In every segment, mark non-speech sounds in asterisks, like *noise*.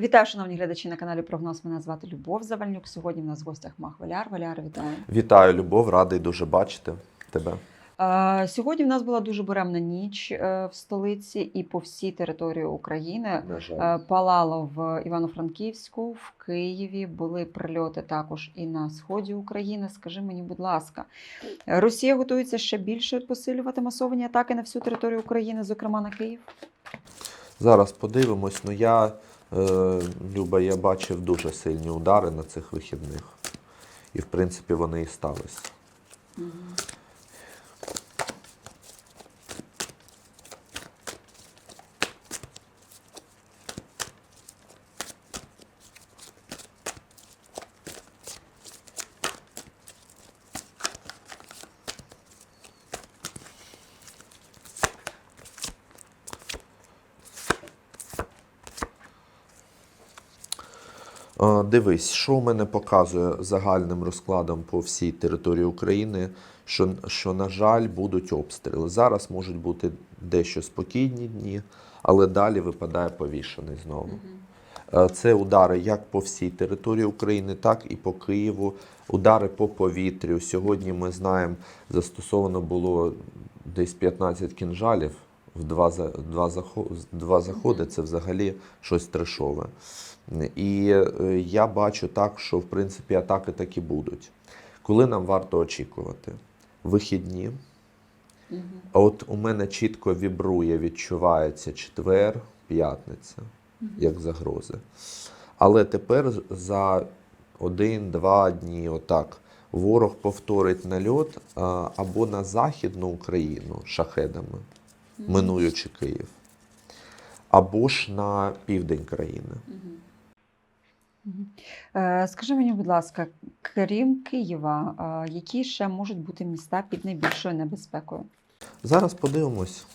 Вітаю, шановні глядачі на каналі Прогноз. Мене звати Любов Завальнюк. Сьогодні в нас в гостях Мах Валяр. Валяр, вітаю. Вітаю, Любов, радий дуже бачити тебе. Сьогодні в нас була дуже буремна ніч е, в столиці і по всій території України. Е, Палало в Івано-Франківську, в Києві. Були прильоти також і на сході України. Скажи мені, будь ласка, Росія готується ще більше посилювати масовані атаки на всю територію України, зокрема на Київ. Зараз подивимось. Ну я, Люба, я бачив дуже сильні удари на цих вихідних. І в принципі вони і сталися. Дивись, що в мене показує загальним розкладом по всій території України, що, що, на жаль, будуть обстріли. Зараз можуть бути дещо спокійні дні, але далі випадає повішений знову. Е, Це удари як по всій території України, так і по Києву. Удари по повітрю. Сьогодні ми знаємо, застосовано було десь 15 кінжалів в два, два, два заходи. Це взагалі щось трешове. І е, я бачу так, що в принципі атаки такі будуть. Коли нам варто очікувати? Вихідні. А от у мене чітко вібрує, відчувається четвер, п'ятниця, як загрози. Але тепер за один-два дні, отак, ворог повторить нальот або на Західну Україну шахедами, минуючи Київ, або ж на південь країни. Е, Скажи мені, будь ласка, крім Києва, е, які ще можуть бути міста під найбільшою небезпекою? Зараз подивимось.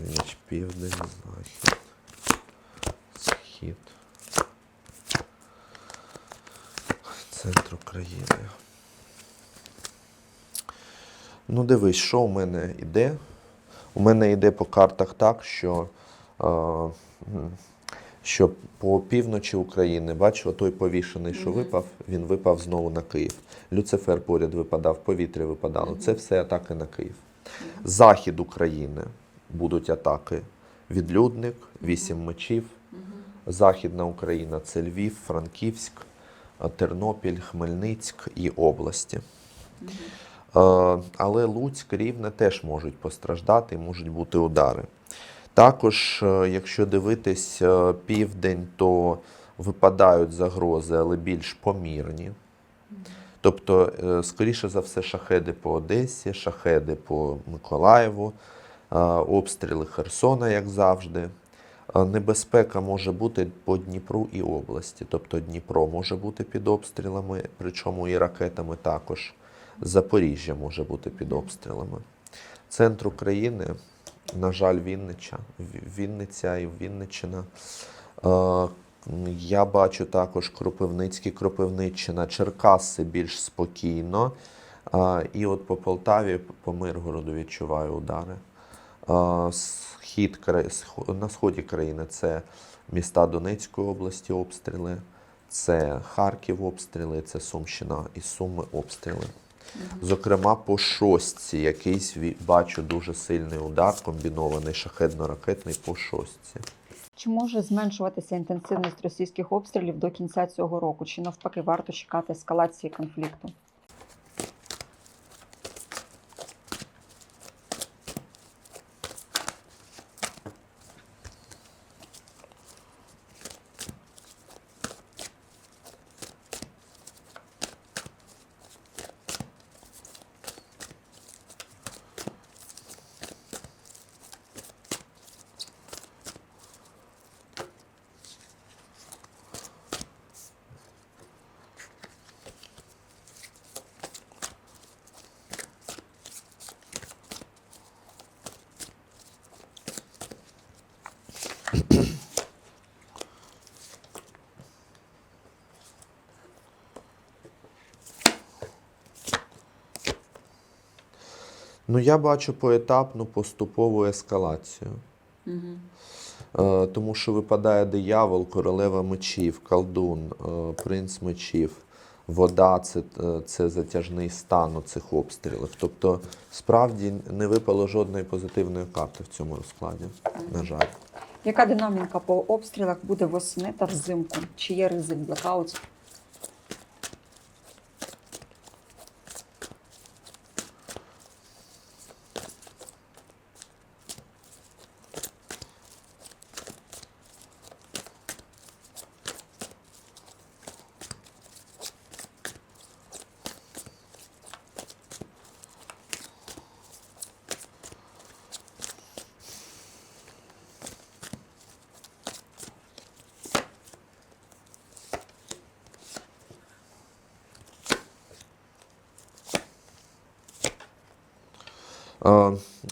Північ, південь, захід, схід, центр України. Ну, дивись, що у мене йде. У мене йде по картах так, що, е, що по півночі України, бачу, той повішений, що випав, він випав знову на Київ. Люцифер поряд випадав, повітря випадало. Це все атаки на Київ. Захід України будуть атаки. Відлюдник, вісім мечів. Західна Україна це Львів, Франківськ, Тернопіль, Хмельницьк і області. Е, Але Луцьк, Рівне теж можуть постраждати, можуть бути удари. Також, е, якщо дивитись е, південь, то випадають загрози, але більш помірні. Тобто, скоріше за все, шахеди по Одесі, шахеди по Миколаєву, обстріли Херсона, як завжди. Небезпека може бути по Дніпру і області. Тобто Дніпро може бути під обстрілами, причому і ракетами також. Запоріжжя може бути під обстрілами. Центр України, на жаль, Віннича, Вінниця і Вінниччина. Я бачу також Кропивницький, Кропивниччина, Черкаси більш спокійно. І от по Полтаві, по Миргороду відчуваю удари. Схід, на сході країни це міста Донецької області обстріли, це Харків обстріли, це Сумщина і Суми обстріли. Зокрема, по шостці якийсь бачу дуже сильний удар, комбінований шахедно-ракетний по шостці. Чи може зменшуватися інтенсивність російських обстрілів до кінця цього року? Чи навпаки варто чекати ескалації конфлікту? Ну, я бачу поетапну поступову ескалацію. Угу. Е, Тому що випадає диявол, королева мечів, колдун, е, принц мечів, вода це, е, це затяжний стан у цих обстрілів. Тобто, справді не випало жодної позитивної карти в цьому розкладі, на жаль. Яка динаміка по обстрілах буде восени та взимку? Чи є ризик блекаутів?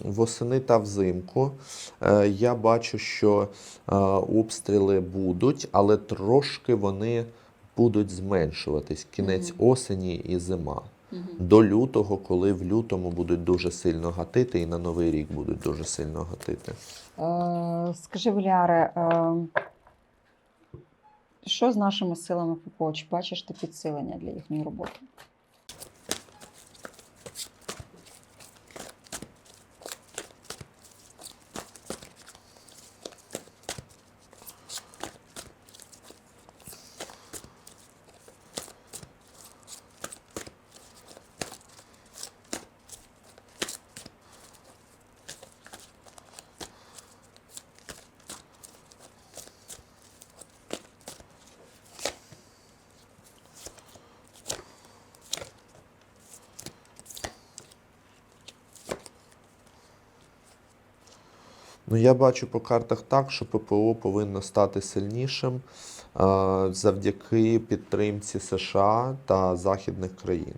Восени та взимку е, я бачу, що е, обстріли будуть, але трошки вони будуть зменшуватись. Кінець осені і зима. До лютого, коли в лютому будуть дуже сильно гатити, і на Новий рік будуть дуже сильно гатити. Е, скажи, Валяре, е, що з нашими силами ППО? Чи бачиш ти підсилення для їхньої роботи? Ну, я бачу по картах так, що ППО повинно стати сильнішим е, завдяки підтримці США та західних країн.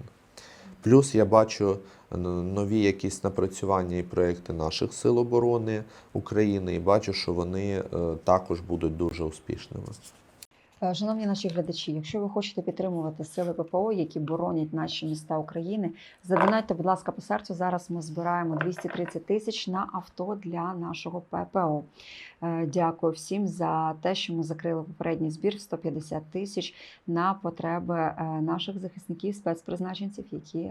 Плюс я бачу нові якісь напрацювання і проекти наших сил оборони України, і бачу, що вони е, також будуть дуже успішними. Е, Шановні наші глядачі, якщо ви хочете підтримувати сили ППО, які боронять наші міста України, задонайте, будь ласка, по серцю. Зараз ми збираємо 230 тисяч на авто для нашого ППО. Е, Дякую всім за те, що ми закрили попередній збір в 150 тисяч на потреби е, наших захисників, спецпризначенців, які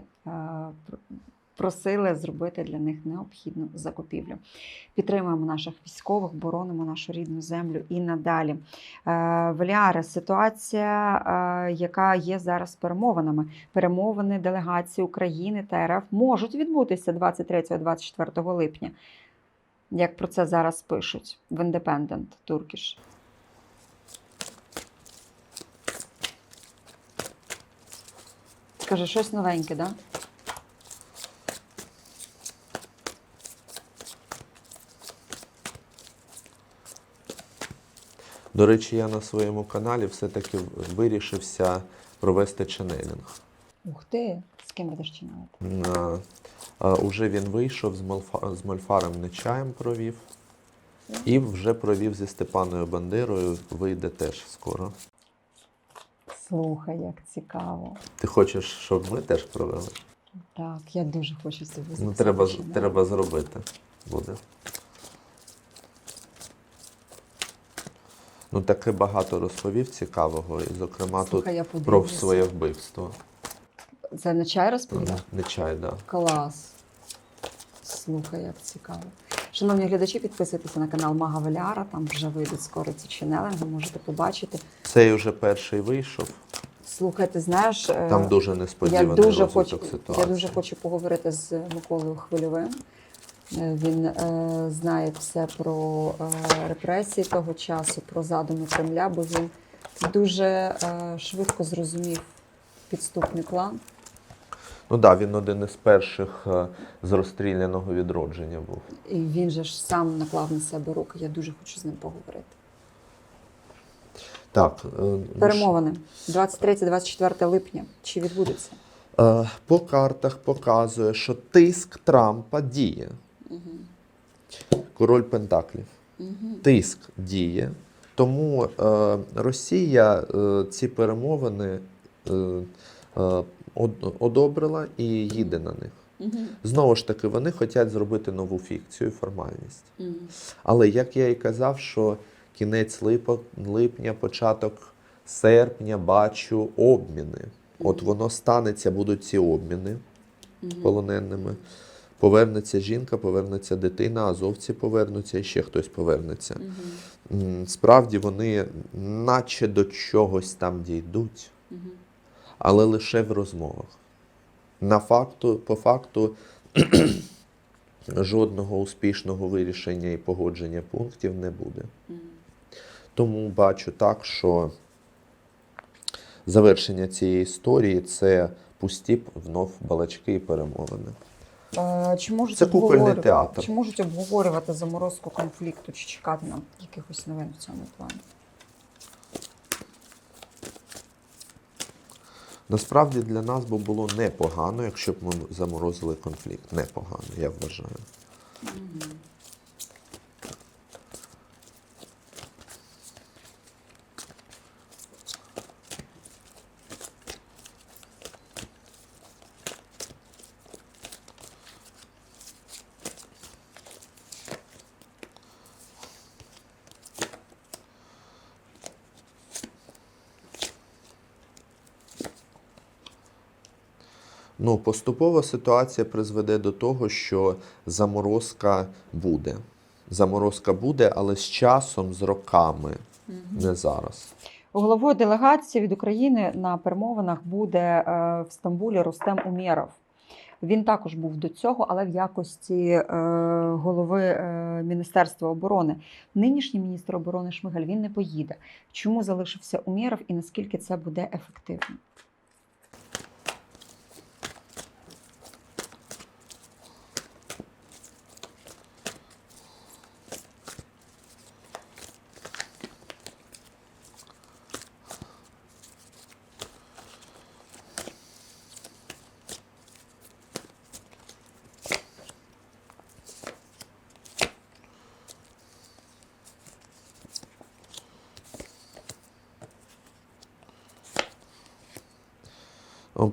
просили зробити для них необхідну закупівлю. Підтримуємо наших військових, боронимо нашу рідну землю і надалі. Е, Валіаре, ситуація, е, яка є зараз перемовинами. Перемовини делегації України та РФ можуть відбутися 23-24 липня. Як про це зараз пишуть в Independent Turkish. Скажи, щось новеньке, да? До речі, я на своєму каналі все-таки вирішився провести ченелінг. Ух ти! З ким будеш чинувати? А, а, Уже він вийшов з, Мольфа, з Мольфаром Нечаєм провів. І вже провів зі Степаною Бандерою, вийде теж скоро. Слухай, як цікаво. Ти хочеш, щоб ми теж провели? Так, я дуже хочу собі Ну, треба, треба зробити. Буде. Ну, таке багато розповів цікавого, і, зокрема, Слухай, я тут про подивлюся. своє вбивство. Це на чай розповідав? Нечай, да. Клас. Слухай, як цікаво. Шановні глядачі, підписуйтеся на канал Мага Валяра, там вже вийдуть скоро ці ченелинги, можете побачити. Цей уже перший вийшов. Слухай, ти знаєш, е, Там дуже я несподіваний дуже, розвиток хочу, я дуже хочу поговорити з Миколою Хвильовим. Е, Він е, знає все про е, репресії того часу, про задуми Кремля, бо він дуже е, швидко зрозумів підступний план. Ну так, да, він один із перших е, з розстріляного відродження був. І він же ж сам наклав на себе руки. Я дуже хочу з ним поговорити. Так, е, ну, Перемовини 23-24 липня. Чи відбудеться? Е, По картах показує, що тиск Трампа діє. Король Пентаклів. Тиск діє. Тому е, Росія е, ці перемовини е, е, одобрила і їде на них. Знову ж таки, вони хочуть зробити нову фікцію, формальність. Але як я і казав, що кінець липа- липня, початок серпня бачу обміни. От воно станеться, будуть ці обміни полоненими. Повернеться жінка, повернеться дитина, азовці повернуться і ще хтось повернеться. М, Справді вони наче до чогось там дійдуть, але лише в розмовах. На факту, по факту *clears throat* жодного успішного вирішення і погодження пунктів не буде. Тому бачу так, що завершення цієї історії це пусті внов балачки і перемовини. Чи можуть Це кукольний театр. Чи можуть обговорювати заморозку конфлікту, чи чекати нам якихось новин в цьому плані? Насправді для нас би було непогано, якщо б ми заморозили конфлікт. Непогано, я вважаю. Ну, поступова ситуація призведе до того, що заморозка буде. Заморозка буде, але з часом, з роками, не зараз. Головою делегації від України на перемовинах буде е, в Стамбулі Рустем Умєров. Він також був до цього, але в якості е, голови е, Міністерства оборони. Нинішній міністр оборони Шмигаль він не поїде. Чому залишився Умєров і наскільки це буде ефективно?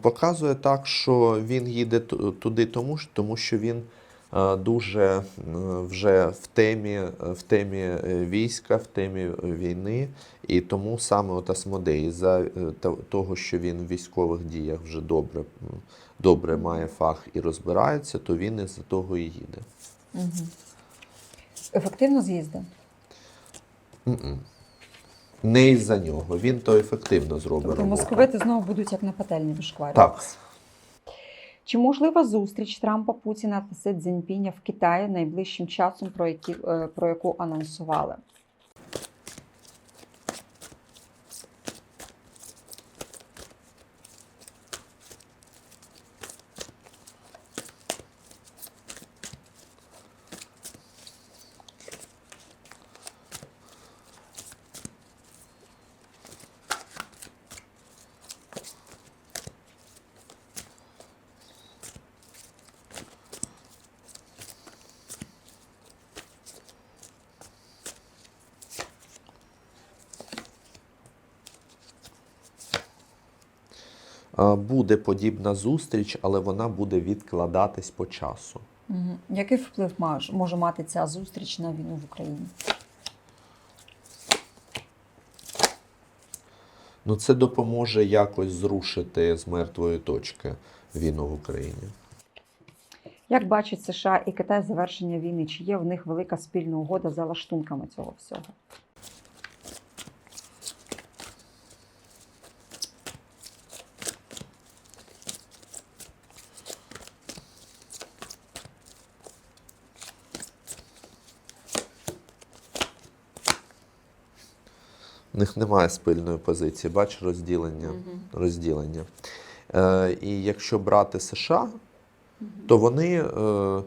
Показує так, що він їде туди тому, тому що він е, дуже е, вже в темі, е, в темі війська, в темі війни, і тому саме от Асмодей, за того, що він в військових діях вже добре, добре має фах і розбирається, то він із-за того і їде. Угу. Ефективно з'їздив? Не із-за нього. Він то ефективно зробить Тобто роботу. московити знову будуть як на пательні вишкварюватися. Так. Чи можлива зустріч Трампа, Путіна та Си Цзіньпіня в Китаї найближчим часом, про, які, е, про яку анонсували? Буде подібна зустріч, але вона буде відкладатись по часу. Угу. Який вплив може мати ця зустріч на війну в Україні? Ну, це допоможе якось зрушити з мертвої точки війну в Україні. Як бачать США і Китай завершення війни? Чи є в них велика спільна угода за лаштунками цього всього? В них немає спільної позиції, бач розділення. розділення. Е, і якщо брати США, то вони, е,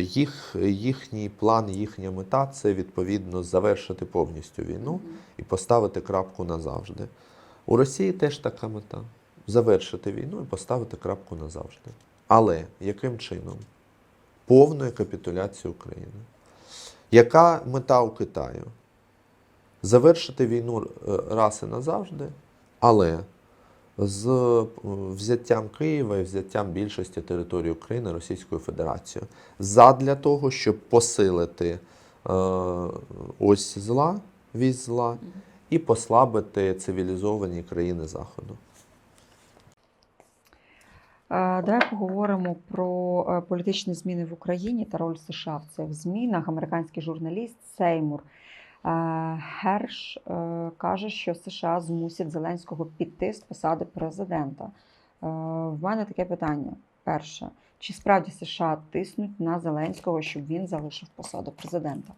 їх, їхній план, їхня мета це відповідно завершити повністю війну і поставити крапку назавжди. У Росії теж така мета завершити війну і поставити крапку назавжди. Але яким чином? Повною капітуляцією України. Яка мета у Китаю? Завершити війну е, раз і назавжди, але з е, взяттям Києва і взяттям більшості території України Російською Федерацією. Задля того, щоб посилити е, ось зла, вісь зла, і послабити цивілізовані країни Заходу. Давай поговоримо про політичні зміни в Україні та роль США в цих змінах. Американський журналіст Сеймур Герш е, каже, що США змусять Зеленського піти з посади президента. Е, В мене таке питання. Перше, чи справді США тиснуть на Зеленського, щоб він залишив посаду президента?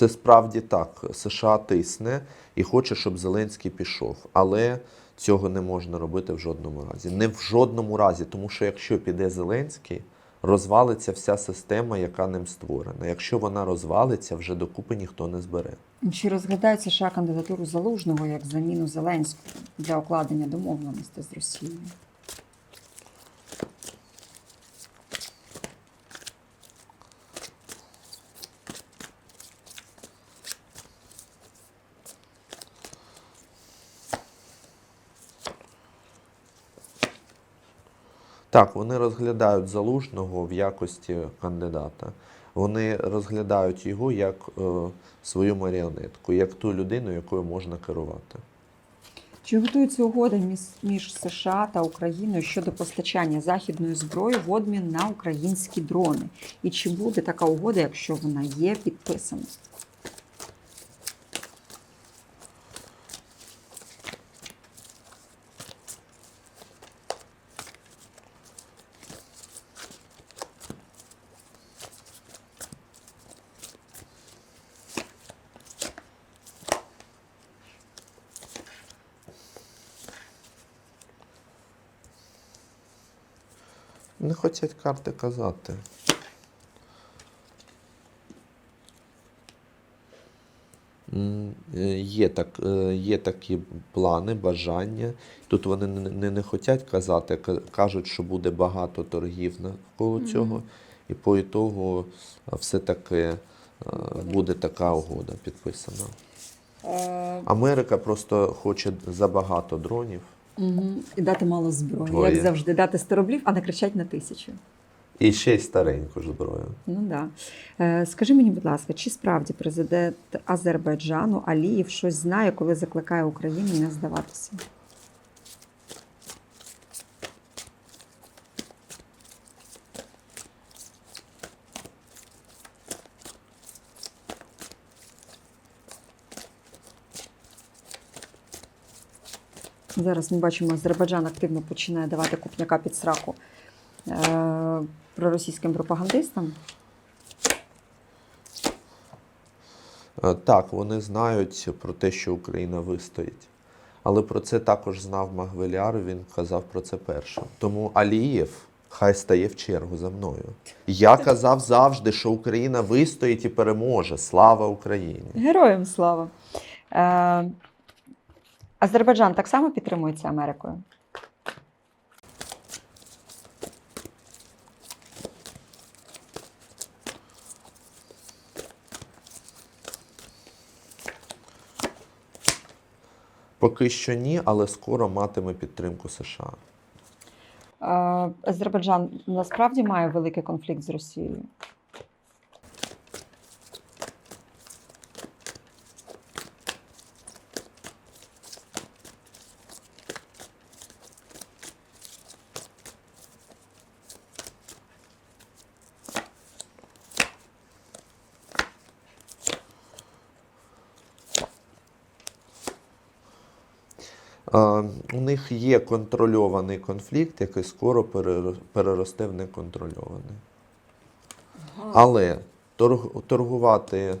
Це справді так. США тисне і хоче, щоб Зеленський пішов. Але цього не можна робити в жодному разі. Не в жодному разі, тому що якщо піде Зеленський, розвалиться вся система, яка ним створена. Якщо вона розвалиться, вже докупи ніхто не збере. Чи розглядають США кандидатуру Залужного як заміну Зеленського для укладення домовленостей з Росією? Так, вони розглядають залужного в якості кандидата. Вони розглядають його як е, свою маріонетку, як ту людину, якою можна керувати. Чи готується угода між, США та Україною щодо постачання західної зброї в обмін на українські дрони? І чи буде така угода, якщо вона є підписана? Не хочуть карти казати. Е, Є, так, е, є такі плани, бажання. Тут вони не, не, не хочуть казати, ка- кажуть, що буде багато торгів навколо цього, і по ітогу все-таки е, буде така угода підписана. Америка просто хоче забагато дронів. Угу. І дати мало зброї. Твоє. Як завжди, дати 100 рублів, а накричать на тисячу. І ще й стареньку зброю. Ну да. Е, скажи мені, будь ласка, чи справді президент Азербайджану Аліїв щось знає, коли закликає Україну не здаватися? Зараз ми бачимо, Азербайджан активно починає давати купняка під сраку е, проросійським пропагандистам. Е, Так, вони знають про те, що Україна вистоїть. Але про це також знав Магвеляр, він казав про це першим. Тому Алієв хай стає в чергу за мною. Я казав завжди, що Україна вистоїть і переможе. Слава Україні! Героям слава. Азербайджан так само підтримується Америкою. Поки що ні, але скоро матиме підтримку США. Е, Азербайджан насправді має великий конфлікт з Росією. Е, У них є контрольований конфлікт, який скоро переросте в неконтрольований. Але торг- торгувати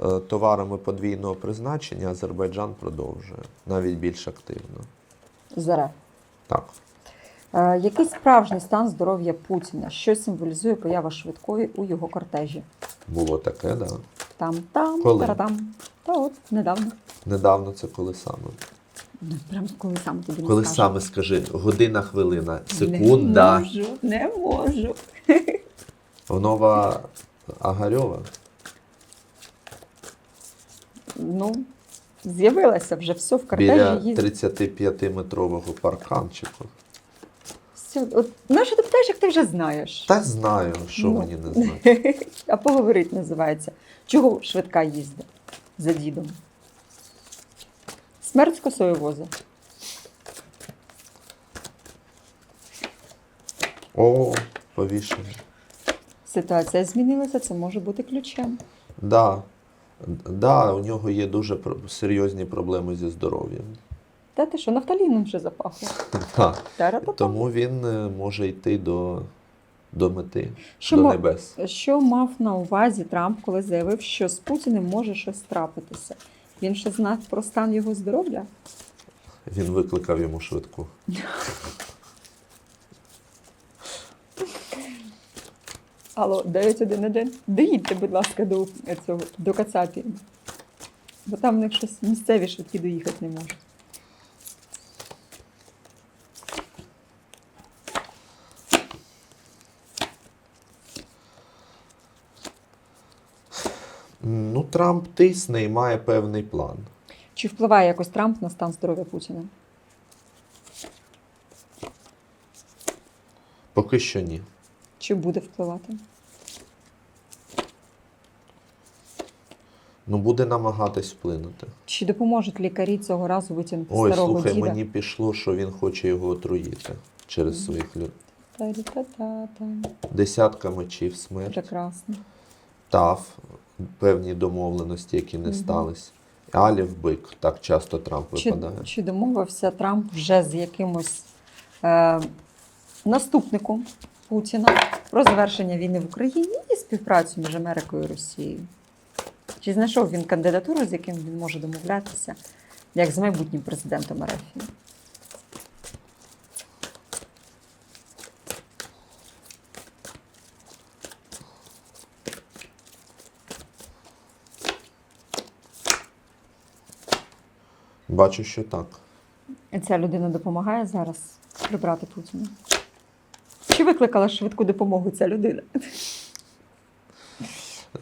е, товарами подвійного призначення Азербайджан продовжує навіть більш активно. Заре. Так. Е, який справжній стан здоров'я Путіна? Що символізує поява швидкої у його кортежі? Було таке, да. Там, там, Коли? там. Та от, недавно. Недавно це коли саме. Ну, прям коли саме тобі не Коли скажу. саме скажи, година, хвилина, секунда. Не можу, не можу. *laughs* Нова Агарьова. Ну, з'явилася вже все в кортежі. Біля їздить. 35-метрового парканчику. Все. От, ну, що ти питаєш, як ти вже знаєш? Та знаю, що Ну. мені не *laughs* знати. А поговорить називається. Чого швидка їздить за дідом? Смерть з косою воза. О, повішення. Ситуація змінилася, це може бути ключем. Да. Да, у нього є дуже серйозні проблеми зі здоров'ям. Та ти що, нафталіном вже запахло. *laughs* Так. Та-ра-та-та. Тому він е, може йти до, до мети, Що, до небес. що мав на увазі Трамп, коли заявив, що з Путіним може щось трапитися? Він ще знав про стан його здоров'я? Він викликав йому швидку. Алло, 911. Доїдьте, будь ласка, до цього до Кацапі. Бо там в них щось місцеві швидкі доїхати не можуть. М, Ну, Трамп тисне і має певний план. Чи впливає якось Трамп на стан здоров'я Путіна? Поки що ні. Чи буде впливати? Ну, буде намагатись вплинути. Чи допоможуть лікарі цього разу витягнути Ой, старого слухай, діда? мені пішло, що він хоче його отруїти через своїх людей. Десятка мечів смерть. Прекрасно. Тав, певні домовленості, які не Мгм. стались. Алів бик, так часто Трамп Чи, випадає. чи домовився Трамп вже з якимось е, наступником Путіна про завершення війни в Україні і співпрацю між Америкою і Росією? Чи знайшов він кандидатуру, з яким він може домовлятися, як з майбутнім президентом РФ? Бачу, що так. Ця людина допомагає зараз прибрати Путіна? Чи викликала швидку допомогу ця людина?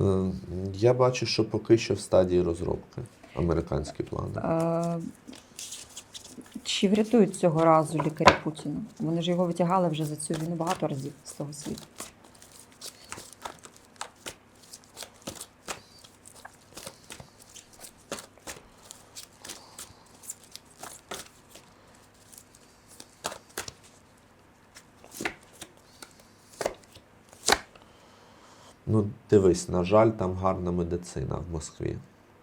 Е, Я бачу, що поки що в стадії розробки американські плани. Е, Чи врятують цього разу лікарі Путіна? Вони ж його витягали вже за цю війну багато разів з того світу. Ну, дивись, на жаль, там гарна медицина в Москві.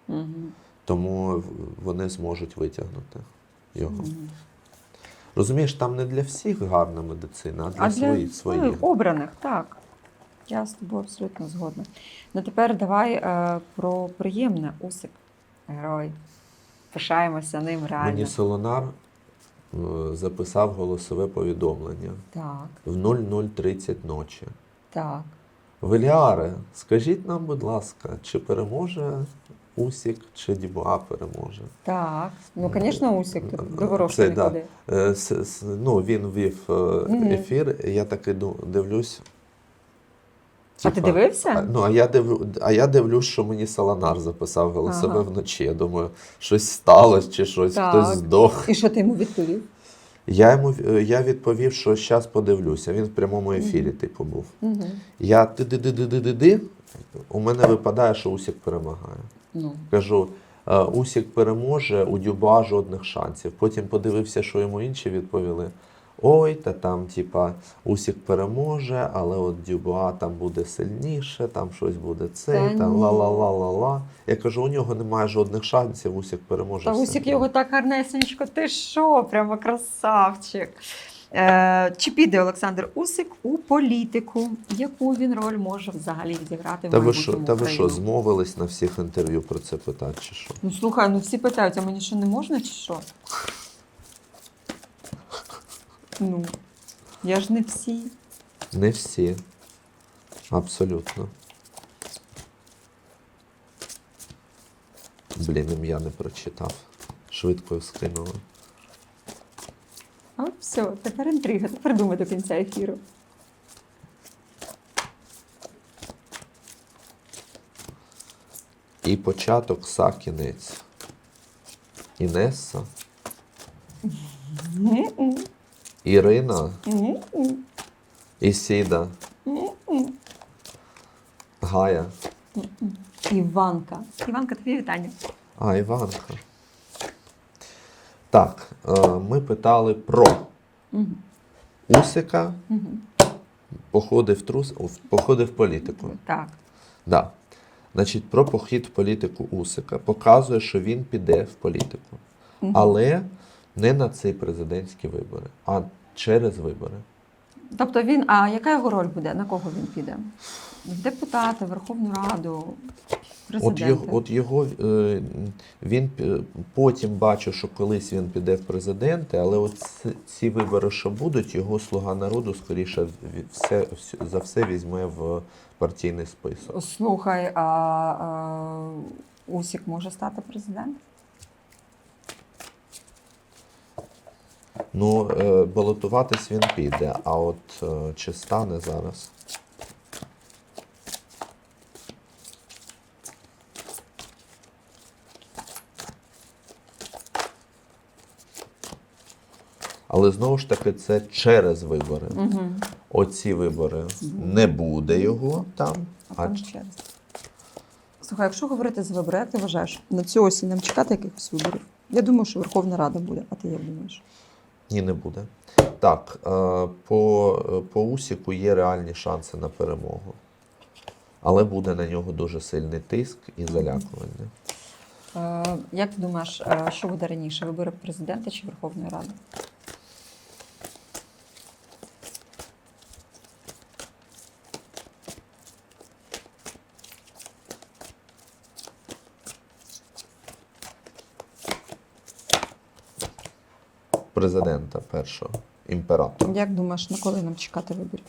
Угу. Тому вони зможуть витягнути його. Розумієш, там не для всіх гарна медицина, а для, А для своїх. своїх. обраних, так. Я з тобою абсолютно згодна. Ну тепер давай е, про приємне Усик. Герой. Пишаємося ним реально. Мені Солонар е, записав голосове повідомлення Так, в 00.30 ночі. так. Веліаре, скажіть нам, будь ласка, чи переможе Усік, чи Дібуа переможе? Так. Ну, звісно, Усик Це, до не ходи. Е, ну, він вів е, ефір, я таки дивлюсь. А ти дивився? А, ну, а я, дивлю, а я дивлюсь, що мені Солонар записав голосове Ага. вночі. Я думаю, щось сталося чи щось, Так. хтось здох. І що ти йому відповів? Я йому в- я відповів, що зараз подивлюся. Він в прямому ефірі, типу, був. Я ти-ди-ди-ди-ди-ди, у мене випадає, що Усік перемагає. Ну, Кажу, е, Усік переможе, у Дюба жодних шансів. Потім подивився, що йому інші відповіли. Ой, та там, типа, Усік переможе, але от Дюба там буде сильніше, там щось буде цей, Та там ла-ла-ла-ла-ла. Я кажу, у нього немає жодних шансів, Усік переможе. Та все. Усік його так гарнесенько, ти що, прямо красавчик. Е, чи піде Олександр Усик у політику? Яку він роль може взагалі відіграти Та в ви що, та ви що, змовились на всіх інтерв'ю про це питати, чи що? Ну слухай, ну всі питають, а мені що не можна, чи що? Ну, я ж не всі. Не всі. Абсолютно. Блін, ім'я не прочитав. Швидко скинули. А все, тепер інтрига, тепер думай до кінця ефіру. І початок са кінець. Інеса, Ірина, Ісіда, Гая. Іванка. Іванка, тобі вітання. А, Іванка. Так, е, ми питали про Усика, мгм. походи в трус, походи в політику. Так. Да. Значить, про похід в політику Усика показує, що він піде в політику. Мгм. Але не на ці президентські вибори, а через вибори. Тобто він, а яка його роль буде? На кого він піде? В депутати, Верховну Раду, От його, от його е, він потім бачу, що колись він піде в президенти, але от ці вибори, що будуть, його слуга народу, скоріше все, за все візьме в партійний список. Слухай, а, а Усік може стати президентом? Ну, е, балотуватись він піде, а от е, чи стане зараз? Але знову ж таки, це через вибори. Угу. Оці вибори не буде його там. А А через. Слухай, якщо говорити за вибори, як ти вважаєш, на цю осінь нам чекати якихось виборів? Я думаю, що Верховна Рада буде, а ти як думаєш? Ні, не буде. Так, е, по, по Усіку є реальні шанси на перемогу. Але буде на нього дуже сильний тиск і залякування. Е, як ти думаєш, е, що буде раніше? Вибори президента чи Верховної Ради? Президента першого, імператора. Як думаєш, на коли нам чекати виборів?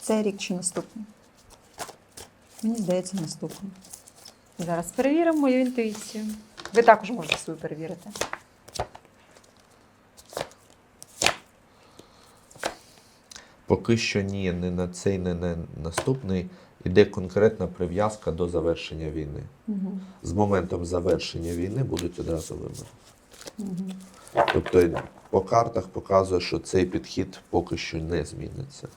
Цей рік чи наступний? Мені здається, наступний. Зараз перевіримо мою інтуїцію. Ви також можете свою перевірити. Поки що ні, не на цей, не на наступний. Іде конкретна прив'язка до завершення війни. Угу. З моментом завершення війни будуть одразу вибори. Тобто по картах показує, що цей підхід поки що не зміниться.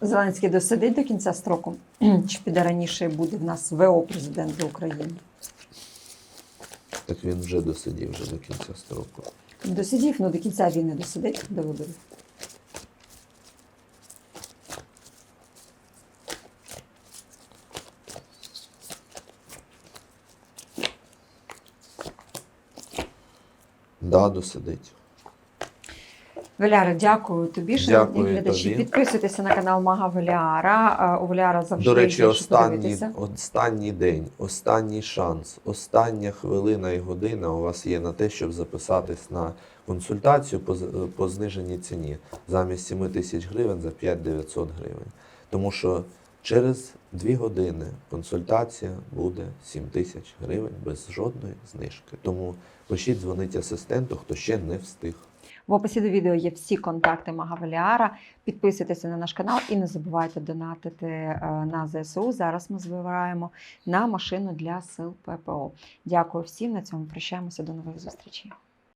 Зеленський досидить до кінця строку, *clears throat* чи піде раніше і буде в нас ВО президент України? Так він вже досидів вже до кінця строку. Досидів, ну до кінця війни досидить до виборів. Да, досидить. Валяра, дякую тобі, шановні Дякую глядачі. тобі. Підписуйтеся на канал Мага Валяра. Е, У Валяра завжди До речі, останній, останній день, останній шанс, остання хвилина і година у вас є на те, щоб записатись на консультацію по, по зниженій ціні замість 7 тисяч гривень за 5900 гривень. Тому що через 2 години консультація буде 7 тисяч гривень без жодної знижки. Тому пишіть, дзвонить асистенту, хто ще не встиг. В описі до відео є всі контакти Мага Валяра. Підписуйтеся на наш канал і не забувайте донатити е, на ЗСУ. Зараз ми збираємо на машину для сил ППО. Дякую всім. На цьому прощаємося. До нових зустрічей.